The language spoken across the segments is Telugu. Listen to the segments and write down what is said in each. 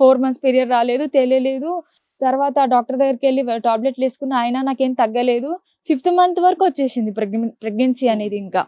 ఫోర్ మంత్స్ పీరియడ్ రాలేదు తెలియలేదు తర్వాత డాక్టర్ దగ్గరికి వెళ్ళి టాబ్లెట్లు వేసుకున్న అయినా నాకేం తగ్గలేదు. ఫిఫ్త్ మంత్ వరకు వచ్చేసింది ప్రెగ్నెన్సీ అనేది ఇంకా.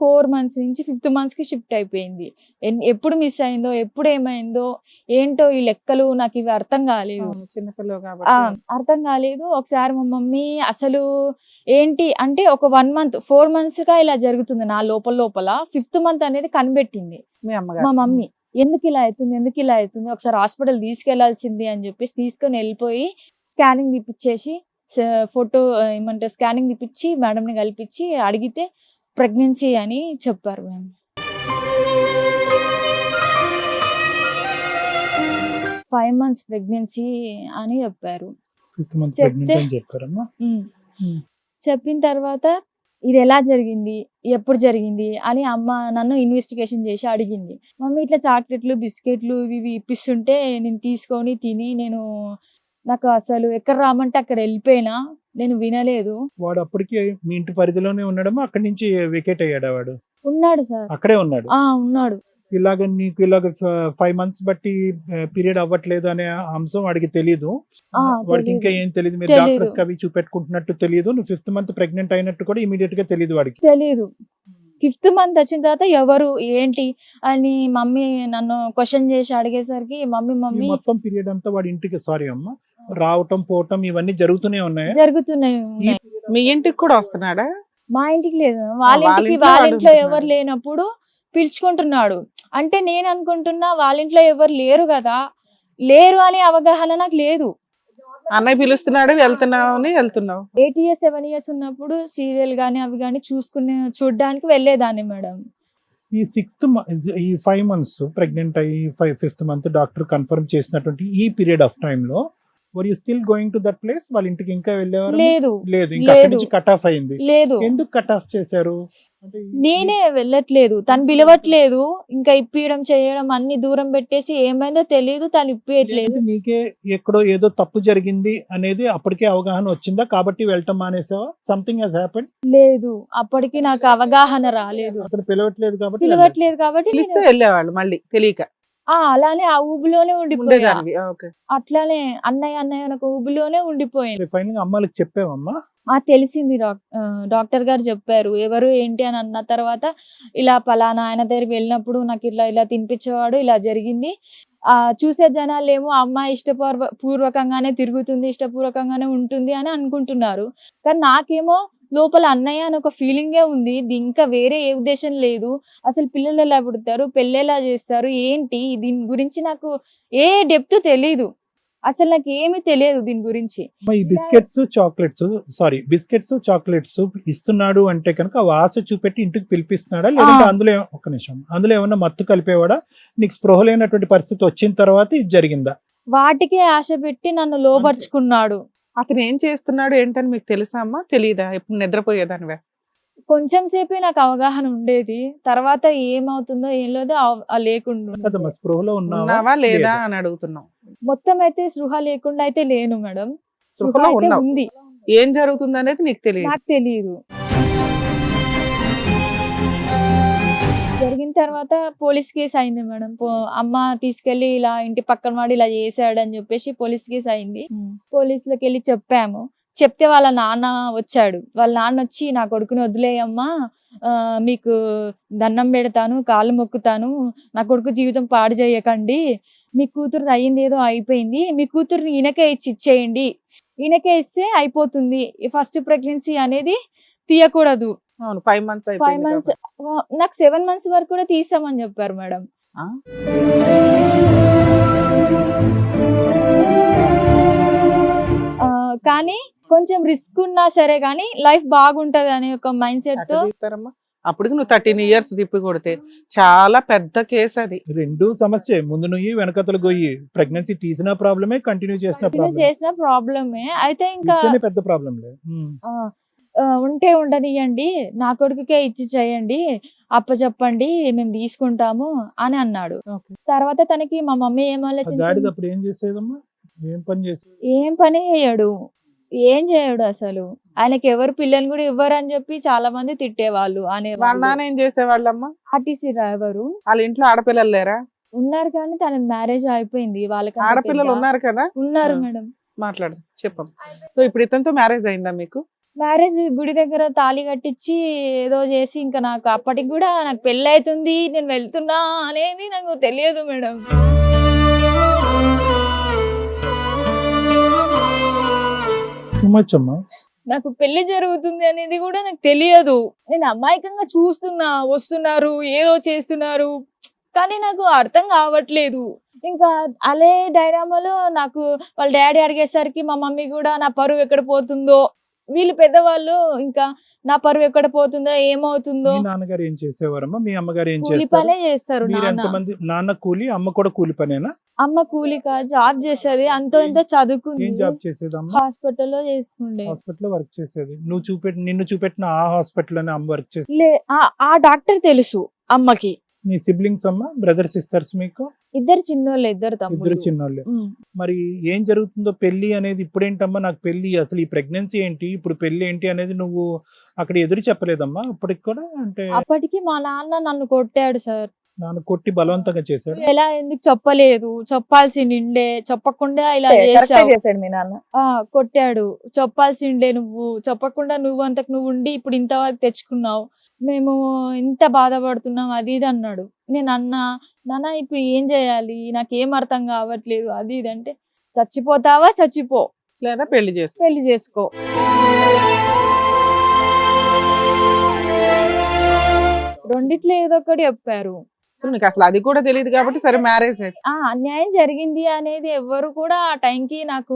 ఫోర్ మంత్స్ నుంచి ఫిఫ్త్ మంత్స్కి షిఫ్ట్ అయిపోయింది. ఎప్పుడు మిస్ అయిందో ఎప్పుడు ఏమైందో ఏంటో ఈ లెక్కలు నాకు ఇవి అర్థం కాలేదు. అర్థం కాలేదు. ఒకసారి మా మమ్మీ అసలు ఏంటి అంటే ఒక వన్ మంత్ ఫోర్ మంత్స్గా ఇలా జరుగుతుంది నా లోపల లోపల. ఫిఫ్త్ మంత్ అనేది కనిపెట్టింది. మా మమ్మీ. ఎందుకు ఇలా అవుతుంది? ఎందుకు ఇలా అవుతుంది? ఒకసారి హాస్పిటల్ తీసుకెళ్ళాల్సింది అని చెప్పేసి తీసుకొని వెళ్ళిపోయి స్కానింగ్ తీపిచ్చేసి ఫోటో ఏమంటారు స్కానింగ్ తీపిచ్చి మేడంని కల్పించి అడిగితే ప్రెగ్నెన్సీ అని చెప్పారు మేము ఫైవ్ మంత్స్ ప్రెగ్నెన్సీ అని చెప్పారు. చెప్తే-. చెప్పిన తర్వాత ఇది ఎలా జరిగింది? ఎప్పుడు జరిగింది? అని అమ్మ నన్ను ఇన్వెస్టిగేషన్ చేసి అడిగింది. మమ్మీ ఇట్లా చాక్లెట్లు బిస్కెట్లు ఇవి ఇప్పిస్తుంటే నేను తీసుకొని తిని నేను నాకు అసలు ఎక్కడ రామంటే అక్కడ వెళ్ళిపోయినా నేను వినలేదు. వాడు అప్పటికి మీ ఇంటి పరిధిలోనే ఉన్నాడమ్మా అక్కడి నుంచి వెకేట్ అయ్యాడా వాడు? ఉన్నాడు సార్. అక్కడే ఉన్నాడు? ఆ ఉన్నాడు. ఇలాగ నీకు ఇలాగ ఫైవ్ మంత్స్ బట్టి పీరియడ్ అవ్వట్లేదు అనే అంశం వాడికి తెలియదు వాడికి తెలీదు. ఇంకా ఏం తెలియదు మీరు తెలీదు. డాక్టర్స్ అవి చూపెట్టుకుంటున్నట్టు తెలియదు నువ్వు ఫిఫ్త్ మంత్ ప్రెగ్నెంట్ అయినట్టు కూడా ఇమీడియట్గా తెలియదు వాడికి. తెలీదు. ఫిఫ్త్ మంత్ వచ్చిన తర్వాత ఎవరు ఏంటి అని మమ్మీ నన్ను క్వశ్చన్ చేసి అడిగేసరికి మమ్మీ మమ్మీ మొత్తం పీరియడ్ అంతా వాడి ఇంటికి సారీ అమ్మా రావటం పోవటం ఇవన్నీ జరుగుతూనే ఉన్నాయా? జరుగుతున్నాయి. మీ ఇంటికి కూడా వస్తున్నాడా? మా ఇంటికి లేదు. వాళ్ళ ఇంటికి వాళ్ళ ఇంట్లో. ఎవరు లేనప్పుడు పిలుచుకుంటున్నాడు. అంటే నేను అనుకుంటున్నా వాళ్ళ ఇంట్లో ఎవరు లేరు కదా. లేరు అనే అవగాహన నాకు లేదు. అన్నయ్య పిలుస్తున్నాడు వెళ్తున్నావు అని వెళ్తున్నావు. ఎయిట్ ఇయర్స్ సెవెన్ ఇయర్స్ ఉన్నప్పుడు సీరియల్ గానీ అవి గానీ చూసుకునే చూడడానికి వెళ్ళేదాన్ని మేడం. ఈ సిక్స్త్ ఈ ఫైవ్ మంత్స్ ప్రెగ్నెంట్ అయ్యి five fifth month doctor confirm చేసినటువంటి ఈ పీరియడ్ ఆఫ్ టైమ్లో were you still going to that place వాళ్ళ ఇంటికి ఇంకా వెళ్ళేవారు లేదు. లేదు ఇంకా అక్కడి లేదు. నుంచి కట్ ఆఫ్ అయింది. లేదు. ఎందుకు కట్ ఆఫ్ చేశారు? నేనే వెళ్ళట్లేదు. తను పిలవట్లేదు. ఇంకా ఇప్పియడం చేయడం అన్ని దూరం పెట్టేసి ఏమైందో తెలియదు తను ఇప్పియట్లేదు. నీకే ఎక్కడో ఏదో తప్పు జరిగింది అనేది అప్పటికే అవగాహన వచ్చిందా? కాబట్టి వెళ్ళటం మానేసావా? సంథింగ్ హెస్ హ్యాపెన్ లేదు. అప్పటికి నాకు అవగాహన రాలేదు. అతను పిలవట్లేదు కాబట్టి పిలవట్లేదు కాబట్టి వెళ్ళేవాళ్ళు మళ్ళీ తెలియక. అలానే ఆ ఊబిలోనే ఉండిపోయా. ఉండేదానివి. ఓకే. అట్లానే అన్నయ్య అన్నయ్య ఒక ఊబిలోనే ఉండిపోయింది. ఫైనల్గా అమ్మాలకు చెప్పావమ్మా? ఆ తెలిసింది డాక్- ఆ, డాక్టర్ గారు చెప్పారు. ఎవరు ఏంటి అని అన్న తర్వాత ఇలా పలానా ఆయన దగ్గరికి వెళ్ళినప్పుడు నాకు ఇట్లా ఇలా తినిపించేవాడు ఇలా జరిగింది. ఆ చూసే జనాలు ఏమో అమ్మాయి ఇష్టపూర్వ పూర్వకంగానే తిరుగుతుంది ఇష్టపూర్వకంగానే ఉంటుంది అని అనుకుంటున్నారు. కానీ నాకేమో లోపల అన్నయ్య అని ఒక ఫీలింగే ఉంది. ఇది ఇంకా వేరే ఏ ఉద్దేశం లేదు. అసలు పిల్లలు ఎలా పుడతారు? పెళ్ళి ఎలా చేస్తారు? ఏంటి? దీని గురించి నాకు ఏ డెప్త్ తెలీదు. అసలు నాకు ఏమీ తెలియదు దీని గురించి. ఈ biscuits chocolates sorry biscuits chocolates ఇస్తున్నాడు అంటే కనుక ఆశ చూపెట్టి ఇంటికి పిలిపిస్తున్నాడా? లేదంటే. అందులో ఒక్క నిమిషం. అందులో ఏమన్నా మత్తు కలిపేవాడా? నీకు స్పృహ లేనటువంటి పరిస్థితి వచ్చిన తర్వాత ఇది జరిగిందా? వాటికే ఆశ పెట్టి నన్ను లోపరుచుకున్నాడు. అతను ఏం చేస్తున్నాడు ఏంటని మీకు తెలుసా అమ్మా? తెలియదా ఇప్పుడు నిద్రపోయేదానివే? కొంచెం సేపే నాకు అవగాహన ఉండేది. తర్వాత ఏమవుతుందో ఏం లేదో అవ- ఆ లేకుండా ఉంది. కదమ్మా స్పృహలో ఉన్నావా? ఉన్నావా లేదా? అని అడుగుతున్నాం. మొత్తం అయితే సృహ లేకుండా అయితే లేను మేడం. స్పృహ స్పృహలో అయితే ఉన్నావు. ఉంది. ఏం జరుగుతుంది అనేది నీకు తెలియదు. నాకు తెలియదు జరిగిన తర్వాత పోలీస్ కేసు అయింది మేడం. అమ్మ తీసుకెళ్ళి ఇలా ఇంటి పక్కన వాడు ఇలా చేశాడు అని చెప్పేసి పోలీస్ కేసు అయింది. పోలీసులకు వెళ్ళి చెప్పాము. చెప్తే వాళ్ళ నాన్న వచ్చాడు. వాళ్ళ నాన్న వచ్చి నా కొడుకుని వదిలేయమ్మా మీకు దండం పెడతాను కాళ్ళు మొక్కుతాను. నా కొడుకు జీవితం పాడు చేయకండి. మీ కూతురు అయ్యింది ఏదో అయిపోయింది. మీ కూతురుని ఈయనకే ఇచ్చి ఇచ్చేయండి. ఈయనకే ఇస్తే అయిపోతుంది. ఫస్ట్ ప్రెగ్నెన్సీ అనేది తీయకూడదు. అవును ఫైవ్ మంత్స్ ఫైవ్ మంత్స్ నాకు సెవెన్ మంత్స్ వరకు కూడా తీసామని చెప్పారు మేడం. కానీ కొంచెం రిస్క్ ఉన్నా సరే కానీ లైఫ్ బాగుంటది అనే ఒక మైండ్ సెట్తో అప్పటికి నువ్వు థర్టీన్ ఇయర్స్ తిప్పి కొడితే చాలా పెద్ద కేసు అది. రెండు సమస్య. ముందు నువ్వు వెనకతలు గొయ్యి. ప్రెగ్నెన్సీ తీసిన ప్రాబ్లమే కంటిన్యూ చేసిన చేసిన ప్రాబ్లమే అయితే ఇంకా పెద్ద ప్రాబ్లం ఉంటే ఉండనియండి నా కొడుకుకే ఇచ్చి చేయండి అప్పచెప్పండి మేము తీసుకుంటాము అని అన్నాడు. తర్వాత తనకి మా మమ్మీ ఏం ఆలోచించింది? ఏం పని చేసేది? ఏం పని చేయడు. ఏం చేయడు అసలు. ఆయనకి ఎవరు పిల్లలు కూడా ఇవ్వరు అని చెప్పి చాలా మంది తిట్టేవాళ్ళు నాన్న ఏం చేసేవాళ్ళమ్మా? RTC driver. వాళ్ళ ఇంట్లో ఆడపిల్లలు లేరా? ఉన్నారు కానీ తన మ్యారేజ్ అయిపోయింది. వాళ్ళకి ఆడపిల్లలు ఉన్నారు కదా? ఉన్నారు. మేడం. మాట్లాడు చెప్పం సో ఇప్పుడు ఇతనితో మ్యారేజ్ అయిందా మీకు? మ్యారేజ్ గుడి దగ్గర తాళి కట్టించి ఏదో చేసి ఇంకా నాకు అప్పటికి కూడా నాకు పెళ్ళి అవుతుంది నేను వెళ్తున్నా అనేది నాకు తెలియదు మేడం. నాకు పెళ్ళి జరుగుతుంది అనేది కూడా నాకు తెలియదు. నేను అమాయకంగా చూస్తున్నా వస్తున్నారు ఏదో చేస్తున్నారు కానీ నాకు అర్థం కావట్లేదు. ఇంకా అదే డైరామాలో నాకు వాళ్ళ డాడీ అడిగేసరికి మా మమ్మీ కూడా నా పరువు ఎక్కడ పోతుందో? వీళ్ళు పెద్దవాళ్ళు ఇంకా నా పరువు ఎక్కడ పోతుందో ఏమవుతుందో నాన్నగారు ఏం చేసేవారమ్మా? మీ అమ్మగారు ఏం కూలి పనే చేస్తారు నాన్న. ఎంతమంది? నాన్న కూలి అమ్మ కూడా కూలి పనేనా? అమ్మ కూలిక జాబ్ చేసేది. అంతో ఇంతో చదువుకుంది. ఏం జాబ్ చేసేదమ్మా? హాస్పిటల్లో చేస్తుండే. హాస్పిటల్ వర్క్ చేసేది. నువ్వు చూపెట్టి నిన్ను చూపెట్టిన ఆ హాస్పిటల్ అమ్మ వర్క్ ఆ- ఆ డాక్టర్ తెలుసు అమ్మకి. నీ సిబ్లింగ్స్ అమ్మ? బ్రదర్ సిస్టర్స్ మీకు? ఇద్దరు చిన్నోళ్ళు ఇద్దరు ఇద్దరు తమ్ముళ్ళు చిన్నోళ్ళే. ఉమ్. మరి ఏం జరుగుతుందో పెళ్ళి అనేది ఇప్పుడేంటమ్మా? నాకు పెళ్ళి అసలు ఈ ప్రెగ్నెన్సీ ఏంటి? ఇప్పుడు పెళ్ళి ఏంటి అనేది నువ్వు అక్కడ ఎదురు చెప్పలేదమ్మా? అప్పటికి కూడా అంటే అప్పటికి మా నాన్న నన్ను కొట్టాడు సార్. నాన్న కొట్టి బలవంతంగా చేశాడు. ఎలా ఎందుకు చెప్పలేదు? చెప్పాల్సిండే చెప్పకుండా ఇలా చేశాడు మీ నాన్న. ఆ కొట్టాడు. చెప్పాల్సిండే నువ్వు. చెప్పకుండా నువ్వు అంతకు నువ్వు ఉండి ఇప్పుడు ఇంతవరకు తెచ్చుకున్నావు. మేము ఇంత బాధపడుతున్నాం అది ఇది అన్నాడు. నేను అన్నా నాన్న ఇప్పుడు ఏం చేయాలి? నాకు ఏం అర్థం కావట్లేదు. అది ఇది అంటే చచ్చిపోతావా? చచ్చిపో. లేదా పెళ్ళి చేసుకో. పెళ్ళి చేసుకో. రెండిట్లో ఏదో ఒకటి చెప్పారు. అసలు నీకు అసలు అది కూడా తెలియదు కాబట్టి సరే మ్యారేజ్ ఆ అన్యాయం జరిగింది అనేది ఎవరు కూడా ఆ టైంకి నాకు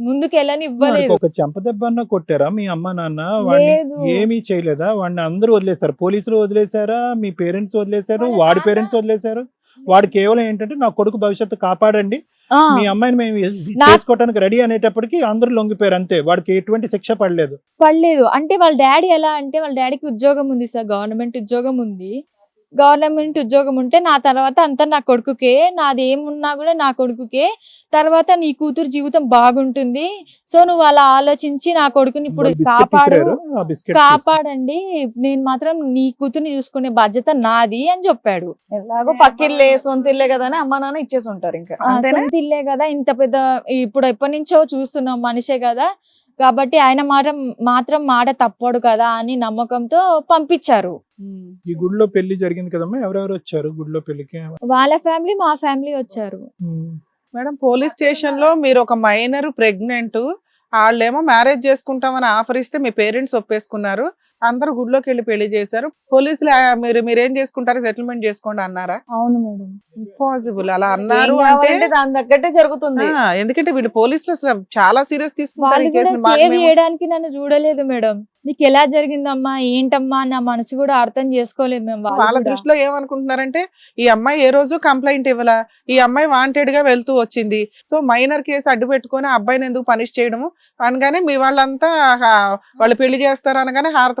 ముందుకు వెళ్ళని ఇవ్వలేదు ఒక చెంప దెబ్బ అన్న కొట్టారా మీ అమ్మ నాన్న? వాడిని. ఏమీ చేయలేదా? వాడిని అందరూ వదిలేశారు. పోలీసులు వదిలేశారా? మీ పేరెంట్స్ వదిలేశారు? వాళ్ళ వాడి నాన్న- పేరెంట్స్ వదిలేశారు? వాడు కేవలం ఏంటంటే నా కొడుకు భవిష్యత్తు కాపాడండి. ఆ, మీ అమ్మాయిని మేము నా- చేసుకోవడానికి రెడీ అనేటప్పటికి అందరూ లొంగిపోయారు. అంతే. వాడికి ఎటువంటి శిక్ష పడలేదు. పడలేదు. అంటే వాళ్ళ డాడీ ఎలా అంటే వాళ్ళ డాడీకి ఉద్యోగం ఉంది సార్. గవర్నమెంట్ ఉద్యోగం ఉంది. గవర్నమెంట్ ఉద్యోగం ఉంటే నా తర్వాత అంతా నా కొడుకుకే నాది ఏమున్నా కూడా నా కొడుకుకే. తర్వాత నీ కూతురు జీవితం బాగుంటుంది. సో నువ్వు అలా ఆలోచించి నా కొడుకుని ఇప్పుడు కాపాడు. ఇసిరారు, ఆ బిస్కెట్ కాపాడండి. నేను మాత్రం నీ కూతుర్ని చూసుకునే బాధ్యత నాది అని చెప్పాడు. ఎలాగో పక్కిల్లే సొంత ఇల్లే కదా అని అమ్మ నాన్న ఇచ్చేసి ఉంటారు ఇంకా. సొంత ఇల్లే కదా. ఇంత పెద్ద ఇప్పుడు ఎప్పటి నుంచో చూస్తున్నాం మనిషే కదా. కాబట్టి ఆయన మాత్రం మాత్రం మాట తప్పడు కదా అని నమ్మకంతో పంపించారు. ఈ గుడిలో పెళ్ళి జరిగింది కదమ్మా? ఎవరెవరు వచ్చారు గుడిలో పెళ్ళికి? వాళ్ళ ఫ్యామిలీ మా ఫ్యామిలీ వచ్చారు. మేడం పోలీస్ స్టేషన్లో మీరు ఒక మైనర్ ప్రెగ్నెంట్ వాళ్ళేమో మ్యారేజ్ చేసుకుంటామని ఆఫర్ ఇస్తే మీ పేరెంట్స్ ఒప్పేసుకున్నారు. అందరూ గుడిలోకి వెళ్ళి పెళ్ళి చేశారు. పోలీసులు "ఆ, మీరు మీరేం చేసుకుంటారు సెటిల్మెంట్ చేసుకోండి అన్నారా? అవును మేడం. ఇంపాసిబుల్. అలా ఏం అన్నారు అంటే కావాలంటే దాని తగ్గట్టే జరుగుతుంది. ఆ, ఎందుకంటే వీళ్ళు పోలీసులు అసలు చాలా సీరియస్ తీసుకుంటారు వాళ్ళు ఈ కూడా కేసుని. మాకు సేవ్ మేము- చేయడానికి నన్ను చూడలేదు మేడం. నీకు ఎలా జరిగిందమ్మా? ఏంటమ్మా? నా మనసు కూడా అర్థం చేసుకోలేదు మేము వాళ్ళు వాళ్ళ కూడా. దృష్టిలో ఏమనుకుంటున్నారంటే ఈ అమ్మాయి ఏ రోజు కంప్లైంట్ ఇవ్వలా? ఈ అమ్మాయి వాంటెడ్గా వెళ్తూ వచ్చింది. సో మైనర్ కేసు అడ్డు పెట్టుకొని ఆ అబ్బాయిని ఎందుకు పనిష్ చేయడము? అనగానే మీ వాళ్ళంతా ఆ, వాళ్ళు పెళ్ళి చేస్తారు అనగానే హారత